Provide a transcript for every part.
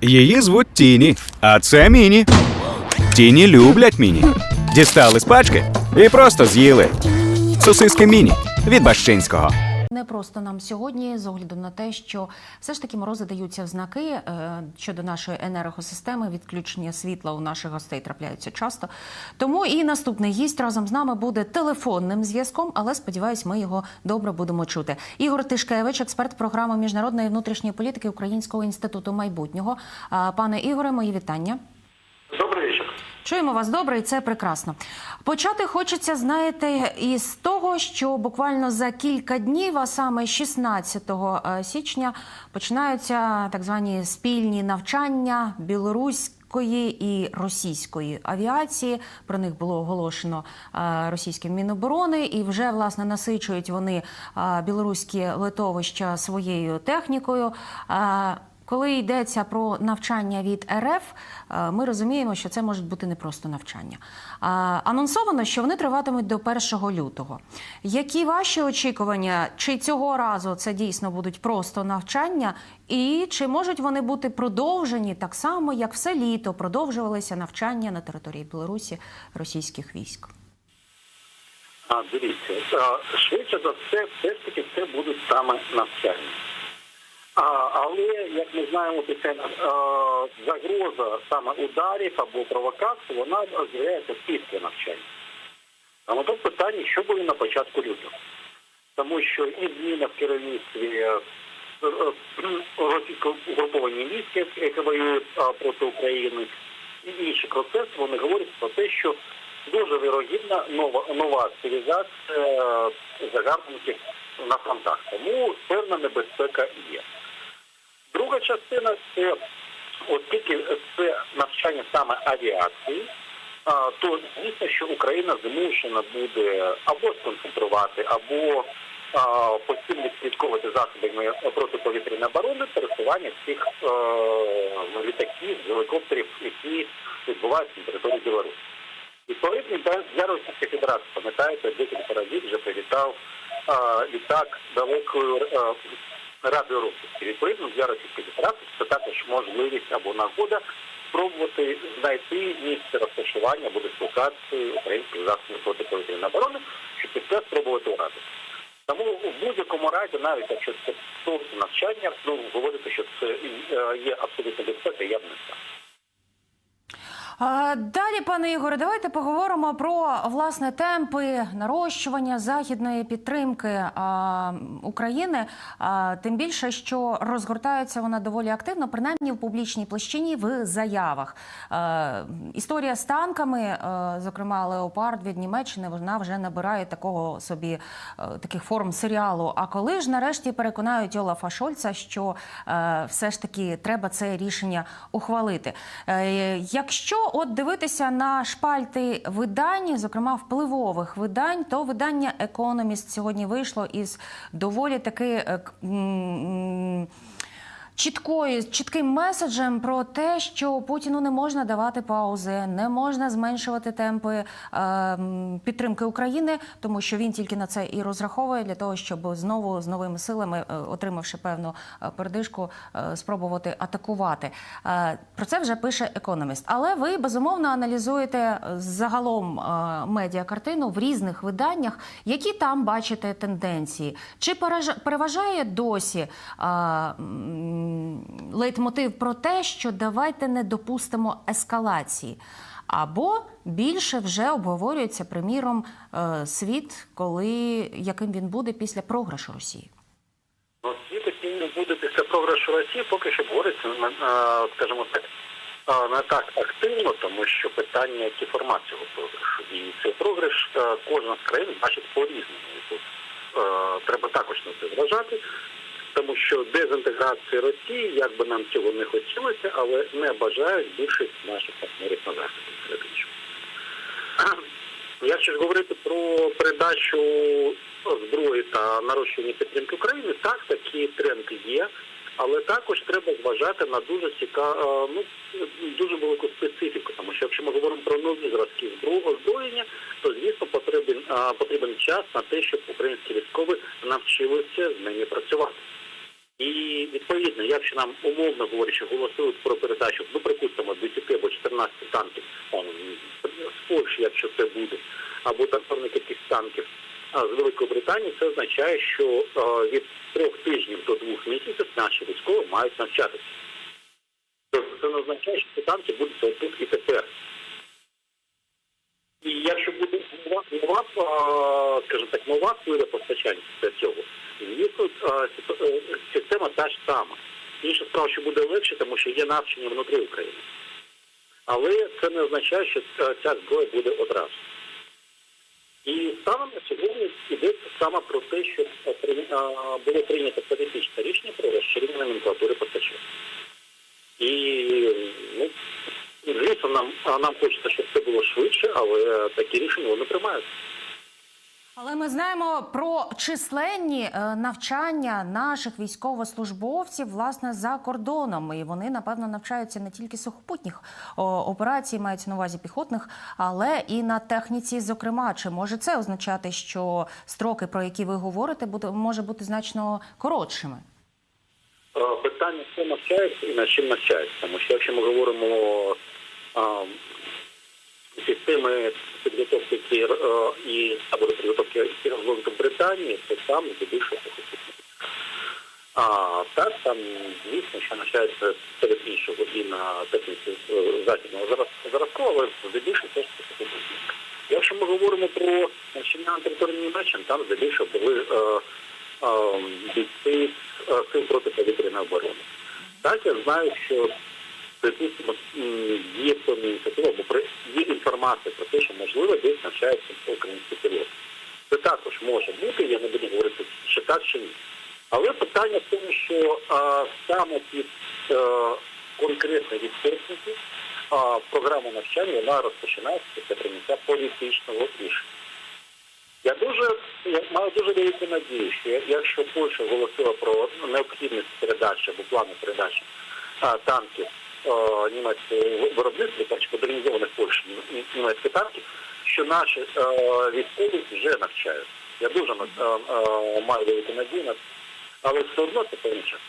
Її звуть Тіні, а це Міні. Тіні люблять Міні. Дістали з пачки і просто з'їли. Сосиски Міні від Бащинського. Не просто нам сьогодні, з огляду на те, що все ж таки морози даються в знаки е, щодо нашої енергосистеми, відключення світла у наших гостей трапляються часто. Тому і наступний гість разом з нами буде телефонним зв'язком, але сподіваюсь, ми його добре будемо чути. Ігор Тишкевич, експерт програми міжнародної внутрішньої політики Українського інституту майбутнього. Пане Ігоре, мої вітання. Чуємо вас добре, і це прекрасно. Почати хочеться, знаєте, із того, що буквально за кілька днів, а саме 16 січня, починаються так звані спільні навчання білоруської і російської авіації. Про них було оголошено е, російським міноборони, і вже власне насичують вони е, білоруські литовища своєю технікою. Коли йдеться про навчання від РФ, е, ми розуміємо, що це може бути не просто навчання. Анонсовано, що вони триватимуть до 1 лютого. Які ваші очікування? Чи цього разу це дійсно будуть просто навчання, і чи можуть вони бути продовжені так само, як все літо продовжувалися навчання на території Білорусі російських військ? А, дивіться, швидше за все, все ж таки це будуть саме навчання. А, але, як ми знаємо, така а, загроза саме ударів або провокацій, вона з'являється після навчання. Тому тут питання, що буде на початку лютого. Тому що і зміна в керівництві е, е, російсько угруповані війська, які воюють проти України, і інші процеси, вони говорять про те, що дуже вірогідна нова, нова цивілізація е, загарбників на фронтах. Тому певна небезпека є. Друга частина це оскільки це навчання саме авіації, то звісно, що Україна змушена буде або сконцентрувати, або постійно відслідковувати засобами протиповітряної оборони пересування цих е, літаків, гелікоптерів, які відбуваються на території Білорусі. Відповідно, для- Російської Федерації, пам'ятаєте, декілька разів вже привітав літак а, радіорозпуску. Відповідно, для Російської Федерації це також можливість або нагода спробувати знайти місце розташування або дислокації українських засобів протиповітряної оборони, щоб під це спробувати уразити. Тому в будь-якому разі, навіть якщо це навчання, ну говорити, що це е, є абсолютно безпека, я б не став. Далі, пане Ігоре, давайте поговоримо про власне темпи нарощування західної підтримки України. А, тим більше, що розгортається вона доволі активно, принаймні в публічній площині в заявах. Історія з танками, зокрема Леопард від Німеччини, вона вже набирає такого собі таких форм серіалу. А коли ж нарешті переконають Олафа Шольца, що все ж таки треба це рішення ухвалити. Е, якщо от дивитися на шпальти видань, зокрема впливових видань, то видання Економіст сьогодні вийшло із доволі таки. е, Чіткою чітким меседжем про те, що Путіну не можна давати паузи, не можна зменшувати темпи е, підтримки України, тому що він тільки на це і розраховує для того, щоб знову з новими силами, е, отримавши певну е, передишку, е, спробувати атакувати. Е, про це вже пише економіст. Але ви безумовно аналізуєте е, загалом е, медіакартину в різних виданнях, які там бачите тенденції. Чи переважає досі м, лейтмотив про те, що давайте не допустимо ескалації? Або більше вже обговорюється, приміром, е, світ, коли яким він буде після програшу Росії? Ну, світ який не буде після програшу Росії, поки що говориться, е, скажімо так, не так активно, тому що питання, які формат цього програшу. І цей програш е, кожна з країн бачить по-різному. Тут е, треба також на це зважати, тому що дезінтеграція Росії, як би нам цього не хотілося, але не бажають більшість наших партнерів на заході серед іншого. Якщо ж говорити про передачу зброї та нарощування підтримки України, так такі тренди є, але також треба зважати на дуже цікаву, ну дуже велику специфіку, тому що якщо ми говоримо про нові зразки озброєння, то звісно потрібен потрібен час на те, щоб українські військові навчилися з ними працювати. І відповідно, якщо нам умовно говорячи, голосують про передачу, ну припустимо, 10 або 14 танків, там, з Польщі, якщо це буде, або там певна кількість танків а, з Великої Британії, це означає, що е, від трьох тижнів до двох місяців наші військові мають навчатися. Тобто це не означає, що ці танки будуть тут і тепер. І якщо буде нова, нова а, скажімо так, нова хвиля постачання для цього, звісно, е, та ж сама. Інша справа, що буде легше, тому що є навчання внутрі України. Але це не означає, що е, ця зброя буде одразу. І станом на сьогодні йдеться саме про те, що е, а, було прийнято політичне рішення про розширення номенклатури постачання. І ну, звісно, нам, нам хочеться, щоб це було швидше, але такі рішення вони приймають. Але ми знаємо про численні е, навчання наших військовослужбовців власне за кордоном. І вони напевно навчаються не тільки сухопутніх операцій, мається на увазі піхотних, але і на техніці. Зокрема, чи може це означати, що строки, про які ви говорите, буде може бути значно коротшими? Е, Питання, хто навчається і на чим навчається. Тому що якщо ми говоримо а, системи підготовки е, і або підготовки які розвинуті Британії, то там здебільшого. А так там звісно, що навчається серед іншого і на техніці е, західного зараз- зразку, але здебільшого теж сухопутні. Якщо ми говоримо про навчання на території Німеччини, там здебільшого були е, е, бійці е, сил протиповітряної оборони. Так, я знаю, що припустимо, є певні ініціативи, або при- є інформація про те, що можливо десь навчаються українські пілоти. Це також може бути, я не буду говорити, чи так, чи ні. Але питання в тому, що а, саме під е, конкретний від техніки а, програма навчання вона розпочинається після прийняття політичного рішення. Я дуже я маю дуже велику надію, що якщо Польща голосила про необхідність передачі або плану передачі а, танків німецького виробництва, так модернізованих Польщі нім- німецьких танків, що наші е, військові вже навчають. Я дуже е, е, маю велику надію на але все одно це час.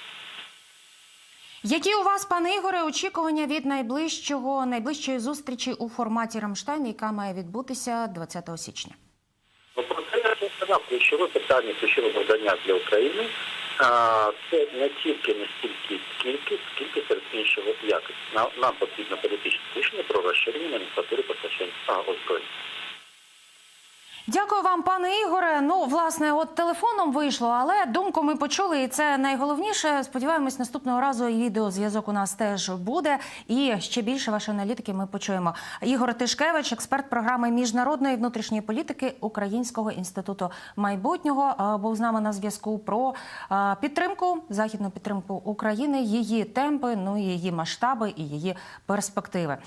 Які у вас, пане Ігоре, очікування від найближчого найближчої зустрічі у форматі Рамштайн, яка має відбутися 20 січня? Ну, про це я сказав, ключове питання, ключове завдання для України. Це не тільки не стільки кількість, скільки серед іншого якість. Нам, потрібно політичне рішення про розширення номенклатури постачання озброєння. Дякую вам, пане Ігоре. Ну, власне, от телефоном вийшло, але думку ми почули, і це найголовніше. Сподіваємось, наступного разу і відеозв'язок у нас теж буде. І ще більше вашої аналітики ми почуємо. Ігор Тишкевич, експерт програми міжнародної внутрішньої політики Українського інституту майбутнього, був з нами на зв'язку про підтримку, західну підтримку України, її темпи, ну і її масштаби і її перспективи.